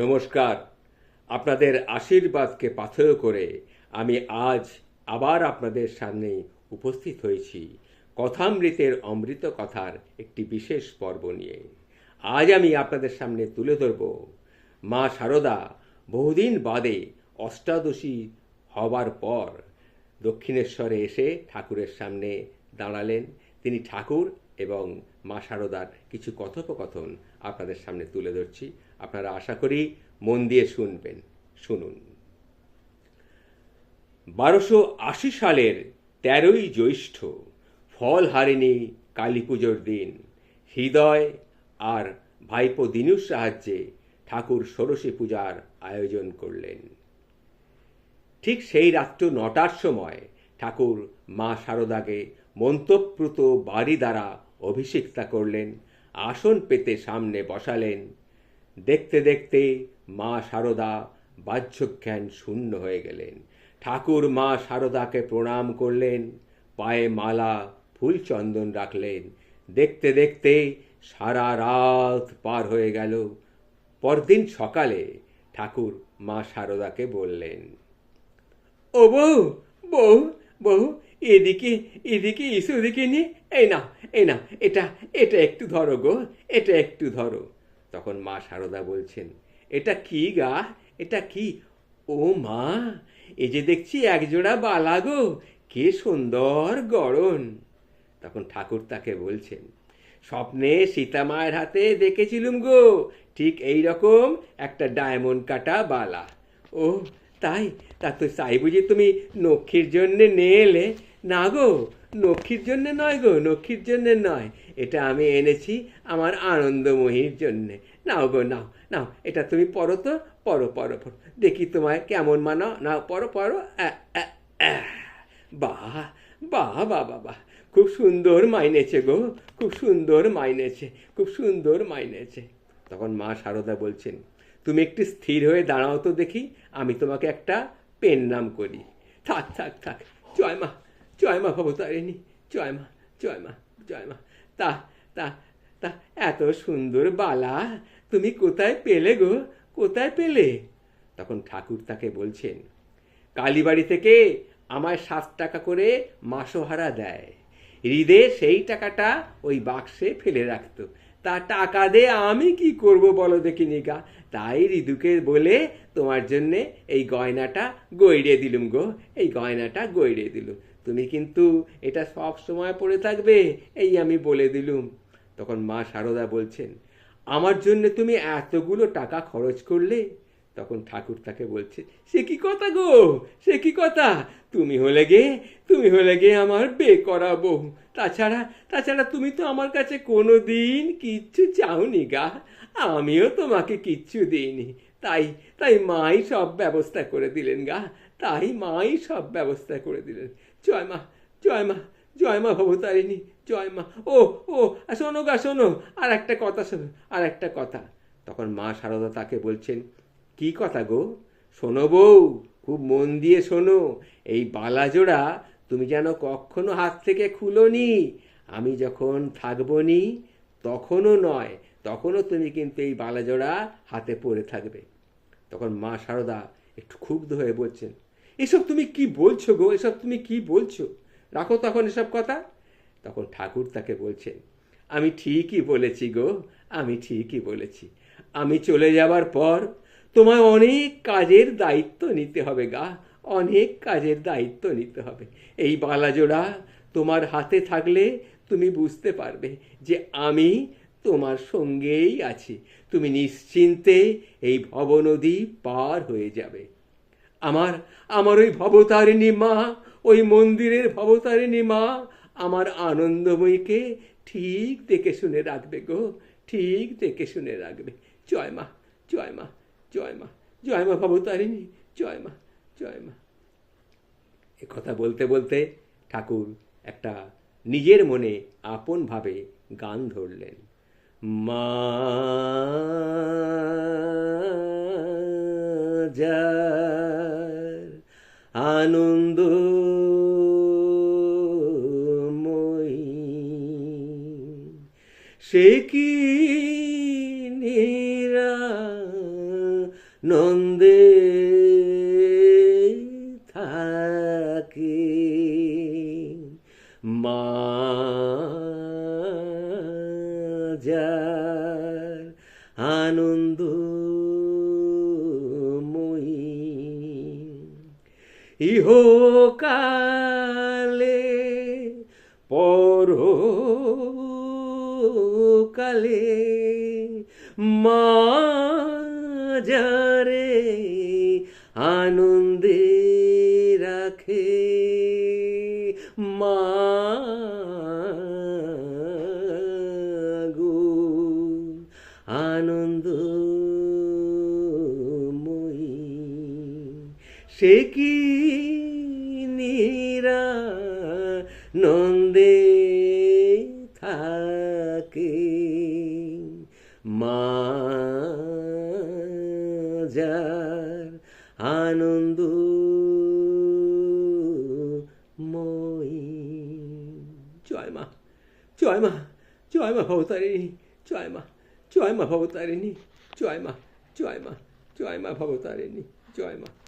নমস্কার। আপনাদের আশীর্বাদকে পাথেয় করে আমি আজ আবার আপনাদের সামনে উপস্থিত হয়েছি কথামৃতের অমৃত কথার একটি বিশেষ পর্ব নিয়ে। আজ আমি আপনাদের সামনে তুলে ধরব মা শারদা বহুদিন বাদে অষ্টাদশী হবার পর দক্ষিণেশ্বরে এসে ঠাকুরের সামনে দাঁড়ালেন। তিনি ঠাকুর এবং মা শারদার কিছু কথোপকথন আপনাদের সামনে তুলে ধরছি। আপনারা আশা করি মন দিয়ে শুনবেন, শুনুন। বারোশো আশি সালের তেরোই জ্যৈষ্ঠ ফল হারিনি কালী পুজোর দিন, হৃদয় আর ভাইপো দিনুর সাহায্যে ঠাকুর ষোড়শী পূজার আয়োজন করলেন। ঠিক সেই রাত্র নটার সময় ঠাকুর মা শারদাকে মন্তপ্রুত বাড়ি দ্বারা অভিষিক্তা করলেন, আসন পেতে সামনে বসালেন দেখতে দেখতে মা শারদা বাহ্যজ্ঞান শূন্য হয়ে গেলেন। ঠাকুর মা শারদাকে প্রণাম করলেন, পায়ে মালা, ফুল চন্দন রাখলেন। দেখতে দেখতে সারা রাত পার হয়ে গেল। পরদিন সকালে ঠাকুর মা শারদাকে বললেন, ও বউ বউ বউ, এদিকে এদিকে এসো ওদিকে নিয়ে এই না এই না এটা এটা একটু ধরো গো, এটা একটু ধরো। তখন মা সারদা বলছেন, এটা কি গা? এটা কি? ও মা, এ যে দেখছি একজোড়া বালা গো, কে সুন্দর গড়ন। তখন ঠাকুর তাকে বলছেন, স্বপ্নে সীতা মায়ের হাতে দেখেছিলুম গো, ঠিক এই রকম একটা ডায়মন্ড কাটা বালা। ও তাই, তা তো চাই বুঝি তুমি নক্ষীর জন্যে নিয়ে এলে না গো, নক্ষীর জন্যে নয় গো, নক্ষীর জন্যে নয় এটা আমি এনেছি আমার আনন্দময়ীর জন্যে। নাও গো, নাও নাও, এটা তুমি পড়ো তো পড়ো পড়ো পড়ো দেখি তোমায় কেমন মানাও। নাও আ। বাহ বাহ বাহ বাহ বাহ। খুব সুন্দর মাইনেছে গো, খুব সুন্দর মাইনেছে, খুব সুন্দর মাইনেছে। তখন মা সারদা বলছেন, তুমি একটু স্থির হয়ে দাঁড়াও তো দেখি, আমি তোমাকে একটা পেন নাম করি। থাক থাক থাক। জয় মা জয় মা ভবতারিণী, জয় মা জয় মা জয় মা। তা তা তা, এত সুন্দর বালা, তুমি কোথায় পেলে গো? কোথায় পেলে? তখন ঠাকুর তাকে বলছেন, কালীবাড়ি থেকে আমায় সাত টাকা করে মাসোহারা দেয়। হৃদে সেই টাকাটা ওই বাক্সে ফেলে রাখতো। তা টাকা দে, আমি কি করব বলো দেখি নিকা তাই ঋদুকে বলে, তোমার জন্যে এই গয়নাটা গইড়ে দিলুম গো, এই গয়নাটা গইড়ে দিলুম। তুমি কিন্তু এটা সব সময় পড়ে থাকবে, এই আমি বলে দিলুম। তখন মা সারদা বলছেন, আমার জন্য তুমি এতগুলো টাকা খরচ করলে? তখন ঠাকুর তাকে বলছে, সে কি কথা গো? সে কি কথা? তুমি হলে গে, তুমি হলে গে আমার বে করা বউ। তাছাড়া তাছাড়া তুমি তো আমার কাছে কোনো দিন কিচ্ছু চাওনি গা। আমিও তোমাকে কিচ্ছু দিইনি। তাই তাই মাই সব ব্যবস্থা করে দিলেন গা। তাই মাই সব ব্যবস্থা করে দিলেন। জয় মা জয় মা জয় মা ভবতারিণী, জয় মা। ও ও শোনো গা, শোনো, আর একটা কথা শোনো, আর একটা কথা। তখন মা সারদা তাকে বলছেন, কি কথা গো? শোনো বউ, খুব মন দিয়ে শোনো। এই বালাজোড়া তুমি যেন কখনো হাত থেকে খুলোনি। আমি যখন থাকব নি তখনও নয়, তখনও তুমি কিন্তু এই বালাজোড়া হাতে পড়ে থাকবে। তখন মা সারদা একটু ক্ষুব্ধ হয়ে বলছেন এসব তুমি কি বলছো গো? এসব তুমি কি বলছো? রাখো তখন এসব কথা। তখন ঠাকুর তাকে বলছেন, আমি ঠিকই বলেছি গো, আমি ঠিকই বলেছি। আমি চলে যাবার পর তোমায় অনেক কাজের দায়িত্ব নিতে হবে গা, অনেক কাজের দায়িত্ব নিতে হবে। এই বালাজোড়া তোমার হাতে থাকলে তুমি বুঝতে পারবে যে আমি তোমার সঙ্গেই আছি। তুমি নিশ্চিন্তে এই ভবনদী পার হয়ে যাবে। আমার আমার ওই ভবতারিণী মা, ওই মন্দিরের ভবতারিণী মা, আমার আনন্দময়ীকে ঠিক দেখে শুনে রাখবে গো, ঠিক দেখে শুনে রাখবে। জয় মা জয় মা জয় মা জয় মা ভবতারিণী, জয় মা জয় মা। এ কথা বলতে বলতে ঠাকুর একটা নিজের মনে আপনভাবে গান ধরলেন। মা যার সে কি নন্দে থাকে? মা আনন্দ ইহকালে পরকালে মাজারে আনন্দে রাখে মা গো। আনন্দ সে কি নীরা নন্দে থাকে মা যার আনন্দ মই জয় মা জয় মা জয় মা ভবতারিণী, জয় মা জয় মা ভবতারিণী, জয় মা জয় মা জয় মা ভবতারিণী, জয় মা।